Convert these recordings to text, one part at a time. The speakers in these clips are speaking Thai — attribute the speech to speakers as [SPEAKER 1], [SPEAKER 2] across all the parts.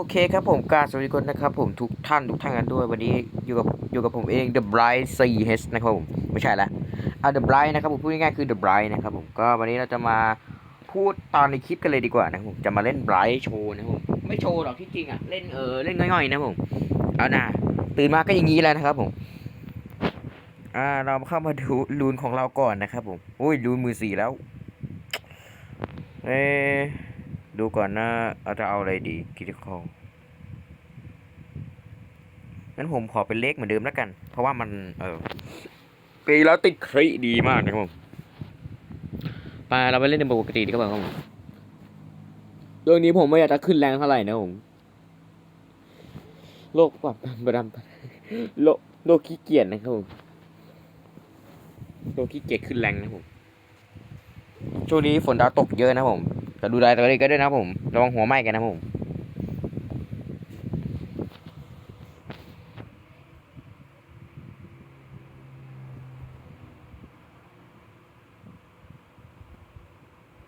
[SPEAKER 1] โอเคครับผมกาสวัสดีคนนะครับผมทุกท่านทุกท่านกันด้วย วันนี้อยู่กับอยู่กับผมเอง The Bright CH นะครับผมไม่ใช่ละอ่า The Bright นะครับผมพูดง่ายๆคือ The Bright นะครับผมก็วันนี้เราจะมาพูดตอนในคลิปกันเลยดีกว่านะผมจะมาเล่น Bright โชว์นะผมไม่โชว์หรอกที่จริงอะเล่นเออเล่นง่อยๆนะผมเอานะตื่นมาก็อย่างนี้แล้วนะครับผมอ่าเราเข้ามาดูลูนของเราก่อนนะครับผมโอ้ยลูนมือสี่แล้วเอ๊ ดูก่อนนะเราจะเอาอะไรดีคิดคองั้นผมขอเป็นเลขเหมือนเดิมแล้วกัน เพราะว่ามัน เออปีแล้วติดคริดีมากนะครับผมไปเราไปเล่นในปกติดีกว่าครับผมเรื่องนี้ผมไม่อยากจะขึ้นแรงเท่าไหร่นะผมโลกแบบประดำโลกโลกขี้เกียจนะครับผมโลกขี้เกียจขึ้นแรงนะครับผมช่วงนี้ฝนดาวตกเยอะนะครับผม ก็ดูแลตัวเองก็ด้วยนะผมระวังหัวไหม้กันนะผม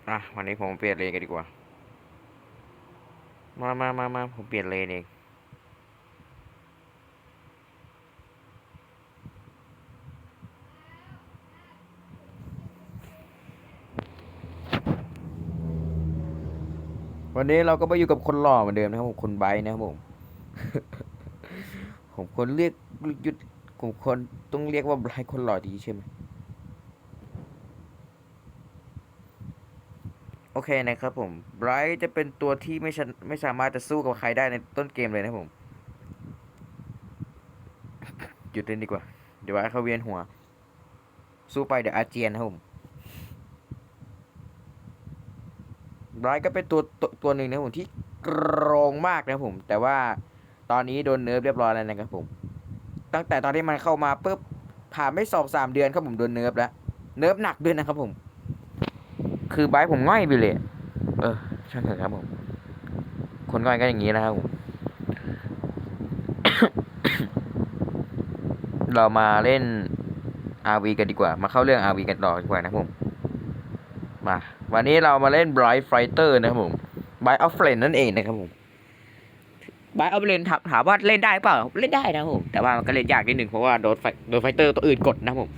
[SPEAKER 1] อะวันนี้ผมเปลี่ยนเลนกันดีกว่า มามามามาผมเปลี่ยนเลนเอง วันนี้เราก็มาอยู่กับคนหล่อเหมือนเดิมนะครับผมคนไบร์นะครับผม ผมคนเรียกหยุดผมคนต้องเรียกว่าไบร์คนหล่อดีใช่ไหมโอเคนะครับผมไบรท์จะเป็นตัวที่ไม่ชนไม่สามารถจะสู้กับใครได้ในต้นเกมเลยนะผม หยุดเล่นดีกว่า เดี๋ยวไอ้เขาเวียนหัว สู้ไปเดี๋ยวอาเจียนครับผม ไบรท์ก็เป็นตัวตัวตัวหนึ่งนะผมที่โกรงมากนะผม แต่ว่าตอนนี้โดนเนิร์ฟเรียบร้อยแล้วนะครับผม ตั้งแต่ตอนที่มันเข้ามาปุ๊บผ่านไม่สองสามเดือนครับผมโดนเนิร์ฟแล้ว เนิร์ฟหนักด้วยนะครับผม คือไบร์ผมง่อยไปเลย เออช่างเถอะครับผม คนง่อยก็อย่างนี้นะครับผม เรามาเล่น RV กันดีกว่า มาเข้าเรื่อง RV กันต่อดีกว่านะผม มาวันนี้เรามาเล่น Bright Fighter นะครับผม Bright of Flame นั่นเองนะครับผม Bright of Flame ถามถามว่าเล่นได้เปล่า เล่นได้นะครับผม แต่ว่ามันก็เล่นยากนิดนึงเพราะว่าโดนไฟโดนไฟเตอร์ตัวอื่นกดนะครับผม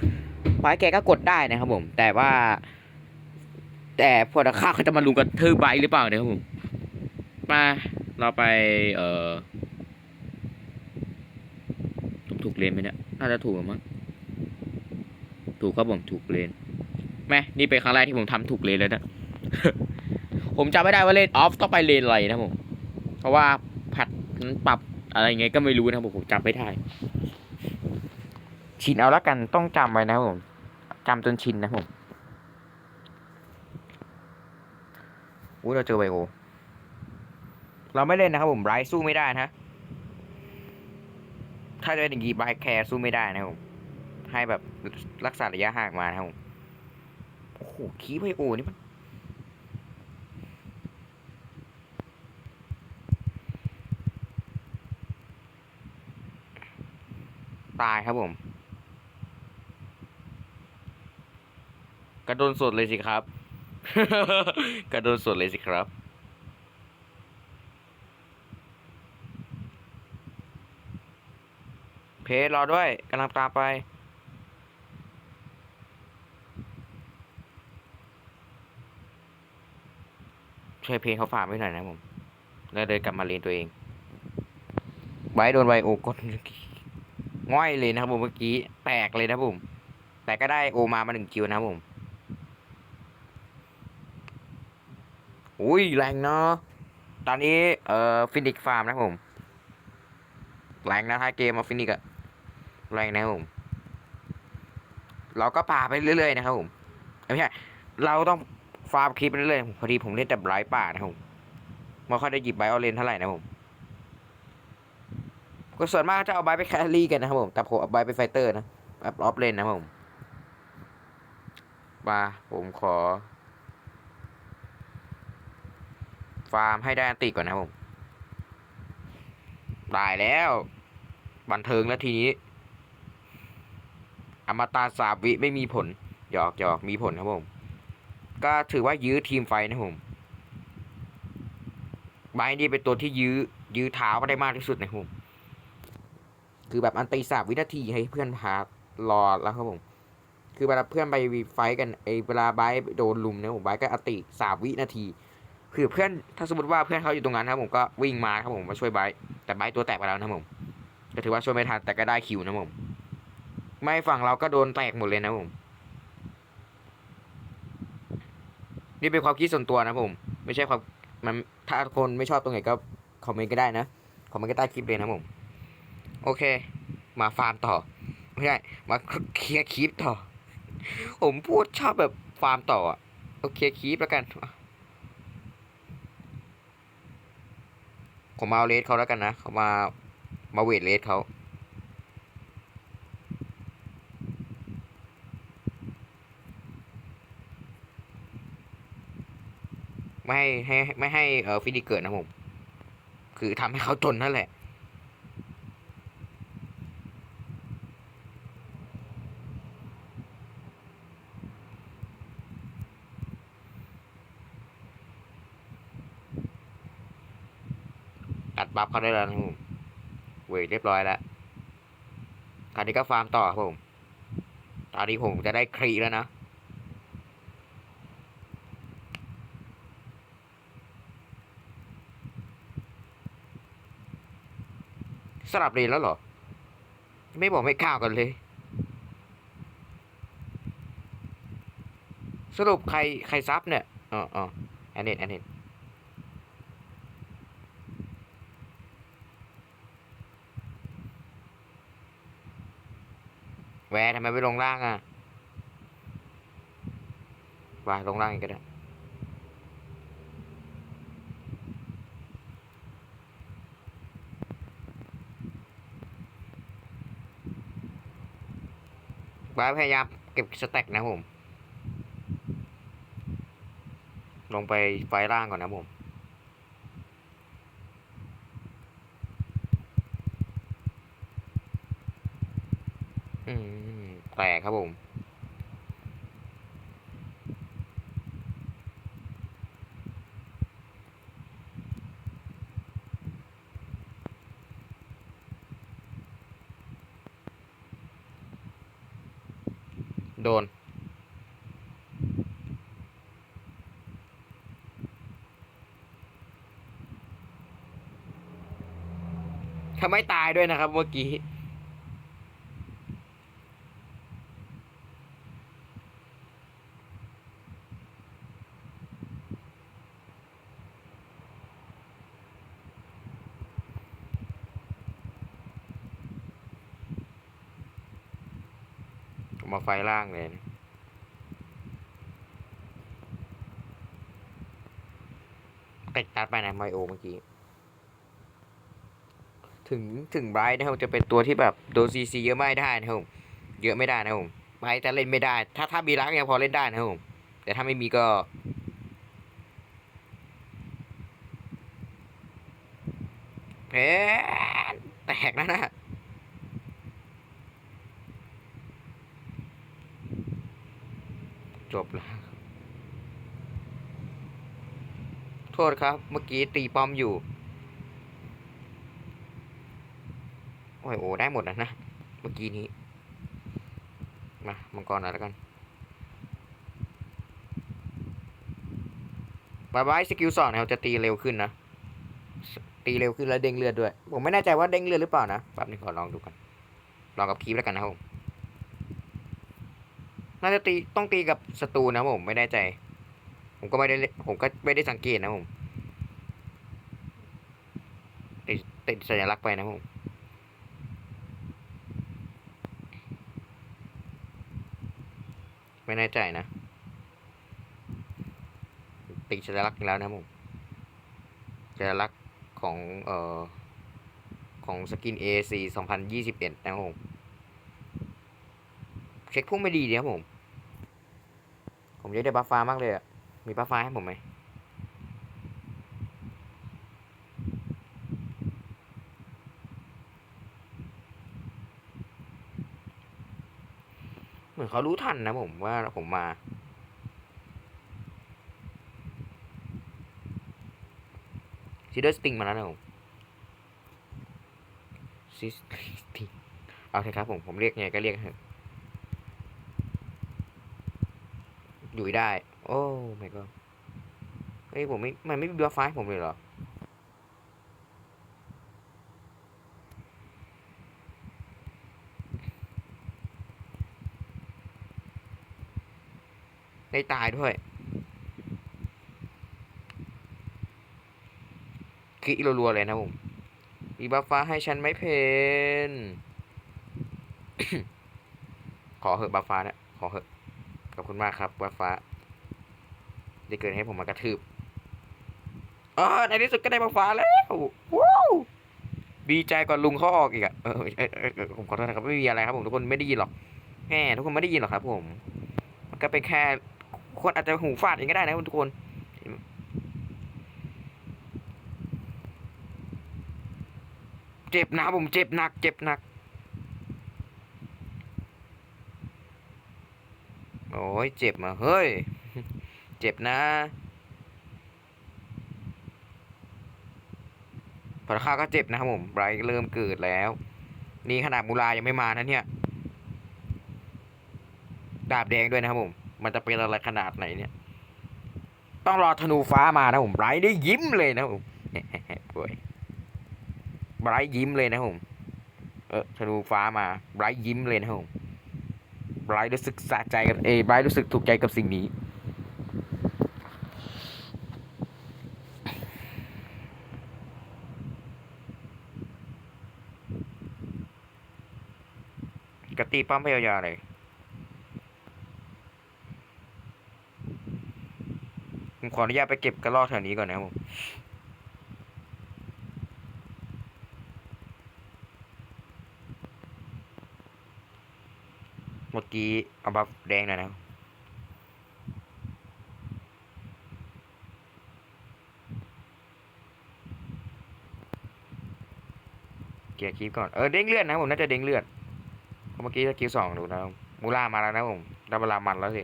[SPEAKER 1] ไบแกก็กดได้นะครับผม แต่ว่า แต่พอตะข้าเขาจะมาลุมกันทืบไบค์หรือเปล่าเนี่ยครับผม มาเราไป เอ่อถูกเลนไหมเนี่ย น่าจะถูกมั้ง ถูกครับผม ถูกเลน แม่นี่เป็นครั้งแรกที่ผมทำถูกเลนแล้วนะ ผมจำไม่ได้ว่าเลนออฟต้องไปเลนอะไรนะผม เพราะว่าผัดนั้นปรับอะไรไงก็ไม่รู้นะผมผมจำไม่ได้ ชินเอาละกันต้องจำไว้นะผมจำจนชินนะผมอุ้ยเราเจอไบโอ เราไม่เล่นนะครับผมไรสู้ไม่ได้นะ ถ้าจะเป็นอย่างนี้ไบรแคร์สู้ไม่ได้นะครับผมให้แบบรักษาระยะห่างมานะครับผม โอ้โหคีไบโอนี่มันตายครับผม กระโดนสดเลยสิครับ กระโดนสดเลยสิครับ เพจรอด้วยกำลังตามไป ช่วยเพลงเขาฝากไว้หน่อยนะผม แล้วเดินกลับมาเรียนตัวเอง ไว้โดนไวโอกดง่อยเลยนะครับผมเมื่อกี้ แตกเลยนะผม แต่ก็ได้โอมามาหนึ่งคิวนะผม อุ้ยแรงเนาะ ตอนนี้เอ่อฟินิกฟาร์มนะผม แรงนะท้ายเกมมาฟินิกอะแรงนะครับผม เราก็ป่าไปเรื่อยๆนะครับผม ไม่ใช่ เราต้อง ฟาร์มคลิปไปเรื่อยๆพอดีผมเล่นแต่ไรท์ป่านะครับผมไม่ค่อยได้หยิบไบรท์เอาเลนเท่าไหร่นะผมก็ส่วนมากจะเอาไบไปแครี่กันนะครับผม แต่ผมเอาไบไปไฟเตอร์นะแบบออฟเลนนะครับผมมาผมขอ ฟาร์มให้ได้อันติก่อนนะครับผม ได้แล้ว บันเทิงแล้วทีนี้ อมตะสาบวิไม่มีผล หยอกหยอกมีผลครับผม ก็ถือว่ายื้อทีมไฟนะผมไบร์ทนี่เป็นตัวที่ยื้อยื้อเท้าก็ได้มากที่สุดนะผมคือแบบอันตีสามวินาทีให้เพื่อนพารอแล้วครับผม คือเวลาเพื่อนไปไฟกันไอเวลาไบร์โดนลุมนี่ยผมไบร์ก็อันติสามวินาทีคือเพื่อนถ้าสมมติว่าเพื่อนเขาอยู่ตรงนั้นครับผมก็วิ่งมาครับผมมาช่วยไบร์แต่ไบร์ตัวแตกไปแล้วนะผมก็ถือว่าช่วยไม่ทันแต่ก็ได้คิวนะผมไม่ฝั่งเราก็โดนแตกหมดเลยนะผม นี่เป็นความคิดส่วนตัวนะผม ไม่ใช่ความมันถ้าคนไม่ชอบตรงไหนก็คอมเมนต์ก็ได้นะคอมเมนต์ก็ใต้คลิปเลยนะผม โอเค มาฟาร์มต่อ ไม่ใช่มาเคลียร์คลิปต่อ ผมพูดชอบแบบฟาร์มต่ออะโอเคคลิปแล้วกัน ผมมาเอาเลสเขาแล้วกันนะเขามามาเวทเลสเขา ไม่ให้ให้ไม่ให้เออฟินิเกิดนะผม คือทำให้เขาจนนั่นแหละอัดบัฟเขาได้แล้วนะผมเวยเรียบร้อยแล้วคราวนี้ก็ฟาร์มต่อครับผม ตอนนี้ผมจะได้ครีแล้วนะ สลับเลนแล้วเหรอ ไม่บอกไม่กล่าวกันเลย สรุปใครใครซับเนี่ยอ๋ออ๋อแอนเนตแอนเนตแวร์ทำไมไม่ลงล่างอะว่าลงล่างอีกก็ได้ ว้าพยายามเก็บสแต็กนะผม ลงไปไฟล่างก่อนนะผมอืมแตกครับผม โดน ทำไม่ตายด้วยนะครับเมื่อกี้มาไฟล่างเลยนะติดตัดไปนะไมโอเมื่อกี้ ถึงถึงไบรท์นะครับจะเป็นตัวที่แบบโดนซีซีเยอะไม่ได้นะครับเยอะไม่ได้นะครับไบรท์จะเล่นไม่ได้ ถ้าถ้ามีรักยังพอเล่นได้นะครับแต่ถ้าไม่มีก็แพ้แตกแล้วนะจบแล้วโทษครับ เมื่อกี้ตีป้อมอยู่ โอ้ยโอ้ได้หมดนะนะ เมื่อกี้นี้ มามังกรหน่อยแล้วกันบายบายสกิลสองนะครับจะตีเร็วขึ้นนะ ตีเร็วขึ้นแล้วเด้งเลือดด้วย ผมไม่แน่ใจว่าเด้งเลือดหรือเปล่านะแป๊บนึงขอลองดูกัน ลองกับคีบแล้วกันนะครับผมน่าจะตีต้องตีกับศัตรูนะผมไม่แน่ใจ ผมก็ไม่ได้ผมก็ไม่ได้สังเกตนะผมติดติดสัญลักษณ์ไปนะผม ไม่แน่ใจนะ ติดสัญลักษณ์อีกแล้วนะผมสัญลักษณ์ของเอ่อของสกิน AC 2021 นะครับผม เช็คพุ่งไม่ดีเนี่ยครับผม ผมอยากได้บัฟฟ้ามากเลยอะมีบัฟฟ้าให้ผมไหม เขารู้ทันนะผมว่าผมมาซีเดอร์สติงมาแล้วนะผมซิสติงเอาเถอะครับผม ผมเรียกไงก็เรียกเถอะอยู่ได้ โอ้ my god เฮ้ยผมไม่ มันไม่มีบัฟฟ้าให้ผมเลยเหรอ ได้ตายด้วยคลิกรัวๆเลยนะผมมีบัฟฟ้าให้ฉันไม่เพนขอเหอะบัฟฟ้านะขอเหอะขอบคุณมากครับบัฟฟ้าได้เกิดให้ผมมากระทืบอ๋อในที่สุดก็ได้บัฟฟ้าแล้วว้าวดีใจกว่าลุงเขาออกอีกอะเออเออเออเออผมขอโทษนะครับไม่มีอะไรครับผมทุกคนไม่ได้ยินหรอกแหมทุกคนไม่ได้ยินหรอกครับผม มันก็เป็นแค่ คนอาจจะหูฟาดเองก็ได้นะทุกคนเจ็บนะผมเจ็บหนัก เจ็บหนัก โอ้ยเจ็บมาเฮ้ย เจ็บนะพอข้าก็เจ็บนะครับผมไบรเริ่มเกิดแล้ว นี่ขนาดมูลายังไม่มานะเนี่ย ดาบแดงด้วยนะครับผม มันจะเป็นอะไรขนาดไหนเนี่ย ต้องรอธนูฟ้ามานะผมไบรท์ได้ยิ้มเลยนะผมป่วยไบรท์ยิ้มเลยนะผมเออธนูฟ้ามาไบรท์ยิ้มเลยนะผมไบรท์รู้สึกสะใจกับเอไบรท์รู้สึกถูกใจกับสิ่งนี้กตีป้อมพยายาเลย ผม ขออนุญาตไปเก็บกระรอกแถวนี้ก่อนนะครับผมเมื่อกี้เอาบัฟแดงหน่อยนะเกียร์คีบก่อน เออเด้งเลือดนะผมน่าจะเด้งเลือดเมื่อกี้สกิลสองดูนะมูล่ามาแล้วนะครับผมได้เวลามันแล้วสิ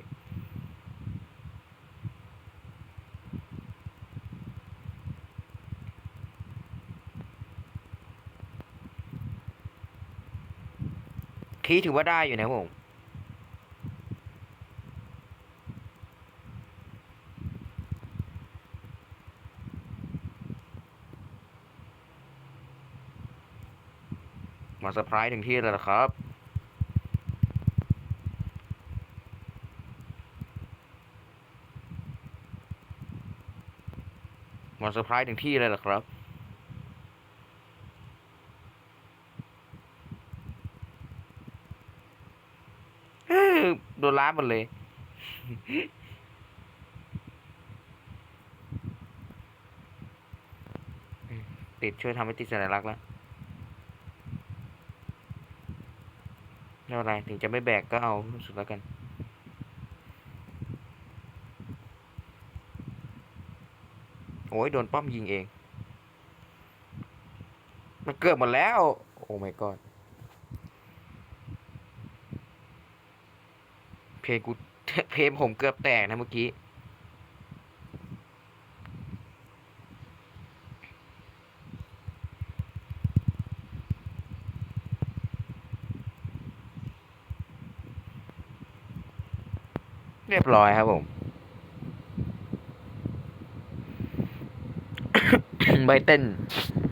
[SPEAKER 1] คีถือว่าได้อยู่นะผมมาเซอร์ไพรส์ถึงที่แล้วนะครับ มาเซอร์ไพรส์ถึงที่เลยเหรอครับ เอ้อโดนล้า หมดเลย ติดช่วยทำให้ติดสัญลักษณ์แล้วไม่เป็นไรถึงจะไม่แบกก็เอาสุดแล้วกันโอ้ยโดนป้อมยิงเอง มันเกือบหมดแล้ว โอ้ my god เพลงกูเพลงผมเกือบแตกนะเมื่อกี้ เรียบร้อยครับผม ใบเต้น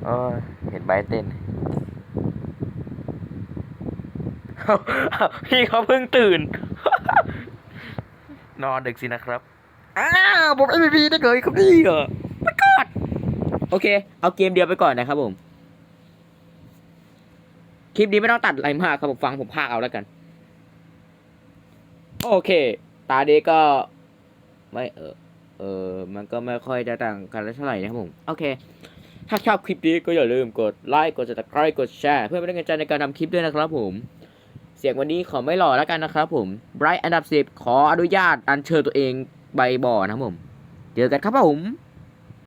[SPEAKER 1] อ้ยเห็นใบเต้นพี่เขาเพิ่งตื่น นอนดึกสินะครับ อ้าวผม MVP ได้เลยครับนี่เหรอไม่กอดโอเค เอาเกมเดียวไปก่อนนะครับผม คลิปนี้ไม่ต้องตัดอะไรมากครับผมฟังผมพากเอาแล้วกัน โอเค ตาเดก็ ไม่เออ เออ มันก็ไม่ค่อยจะต่างกันเท่าไหร่นะครับผม โอเค ถ้าชอบคลิปนี้ก็อย่าลืมกดไลค์ กด subscribe กดแชร์ เพื่อเป็นกำลังใจในการทำคลิปด้วยนะครับผม เสียงวันนี้ขอไม่หล่อแล้วกันนะครับผมไบรท์อันดับ 10 ขออนุญาตอัญเชิญตัวเองใบบ่อนะครับผม เจอกันครับผม